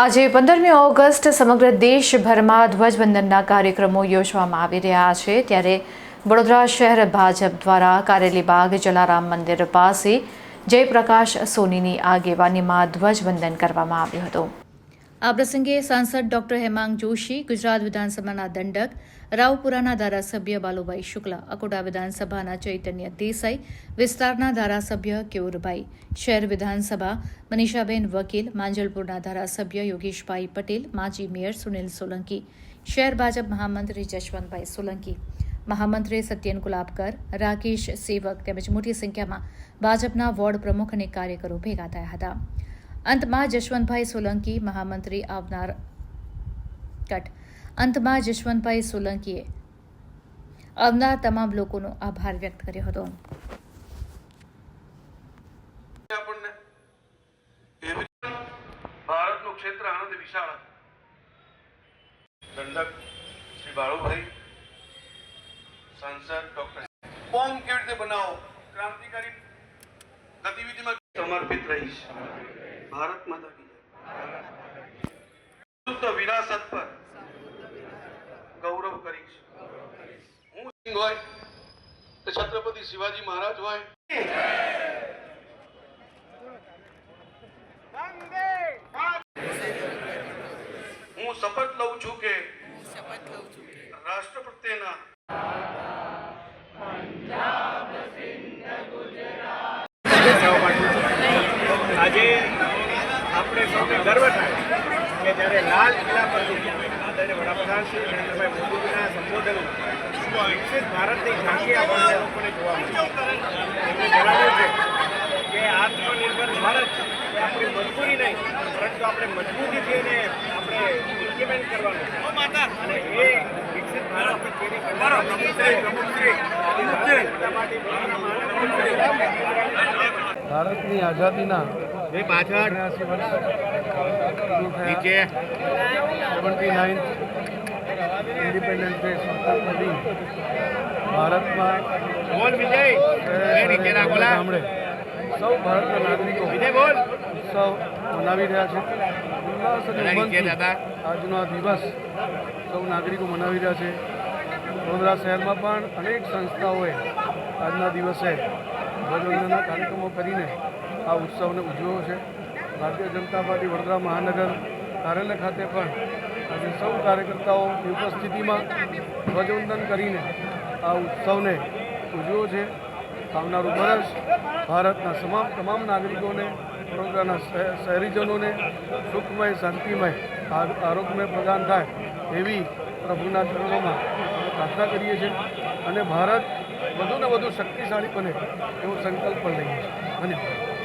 આજે પંદરમી ઓગસ્ટ સમગ્ર દેશભરમાં ધ્વજવંદનના કાર્યક્રમો યોજવામાં આવી રહ્યા છે. ત્યારે વડોદરા શહેર ભાજપ દ્વારા કારેલીબાગ જલારામ મંદિર પાસે જયપ્રકાશ સોનીની આગેવાનીમાં ધ્વજવંદન કરવામાં આવ્યું હતું. આ પ્રસંગે સાંસદ ડોક્ટર હેમાંગ જોશી, ગુજરાત વિધાનસભાના દંડક, રાવપુરાના ધારાસભ્ય બાલુભાઈ શુક્લા, અકોટા વિધાનસભાના ચૈતન્ય દેસાઈ, વિસ્તારના ધારાસભ્ય કેવુરભાઈ, શહેર વિધાનસભા મનીષાબેન વકીલ, માંજલપુરના ધારાસભ્ય યોગેશભાઈ પટેલ, માજી મેયર સુનિલ સોલંકી, શહેર ભાજપ મહામંત્રી જશવંતભાઈ સોલંકી, મહામંત્રી સત્યન ગુલાબકર રાકેશ સેવક તેમજ મોટી સંખ્યામાં ભાજપના વોર્ડ પ્રમુખ અને કાર્યકરો ભેગા થયા હતા. અંતમાં જશવંતભાઈ સોલંકી મહામંત્રી આવનાર કટ. અંતમાં જશવંતભાઈ સોલંકીએ આવનાર તમામ લોકોનો આભાર વ્યક્ત કર્યો હતો. ક્રાંતિકારી ગતિવિધિમાં સમર્પિત રહીશ. ભારત માતા કી જય. વિરાસત પર ગૌરવ કરીશ હું સિંહ હોય તો છત્રપતિ શિવાજી મહારાજ હોય હું શપથ લઉં છું કે રાષ્ટ્ર પ્રત્યેના આજે આપણે સૌને ગર્વ થાય કે જ્યારે લાલ કિલ્લા પરથી આદરણીય વડાપ્રધાન શ્રી નરેન્દ્રભાઈ મોદીના સંબોધનમાં વિકસિત ભારતની ઝાંખી આપણને લોકોને જોવા મળી એમણે જણાવ્યું છે કે આત્મનિર્ભર ભારત એ આપણી મજબૂરી નહીં પરંતુ આપણે મજબૂતીથી એને આપણે ઇમ્પ્લિમેન્ટ કરવાનું અને એ વિકસિત ભારતની કેરી કરવાનો પ્રમુખશ્રી પ્રમુખશ્રી ભારતીય ભારતની આઝાદીના ઓગણસી વર્ષ સેવન્ટી નાઇન ઇન્ડિપેન્ડન્સ ડે સ્વતંત્ર દિન ભારતમાં. ગામડે. સૌ ભારતના નાગરિકો ઉત્સવ મનાવી રહ્યા છે. આજનો આ દિવસ સૌ નાગરિકો મનાવી રહ્યા છે. વડોદરા શહેરમાં પણ અનેક સંસ્થાઓએ આજના દિવસે ધ્વજવંદનના કાર્યક્રમો કરીને આ ઉત્સવને ઉજવ્યો છે. ભારતીય જનતા પાર્ટી વડોદરા મહાનગર કાર્યાલય ખાતે પણ આજે સૌ કાર્યકર્તાઓની ઉપસ્થિતિમાં ધ્વજવંદન કરીને આ ઉત્સવને ઉજવ્યો છે. આવનારું વર્ષ ભારતના તમામ તમામ નાગરિકોને, વડોદરાના શહે- શહેરીજનોને સુખમય, શાંતિમય આરોગ્યમય પ્રદાન થાય એવી પ્રભુના ચરણોમાં પ્રાર્થના કરીએ છીએ અને ભારત વધુને વધુ શક્તિશાળી બને એવો સંકલ્પ પણ લઈએ છીએ. ધન્યવાદ.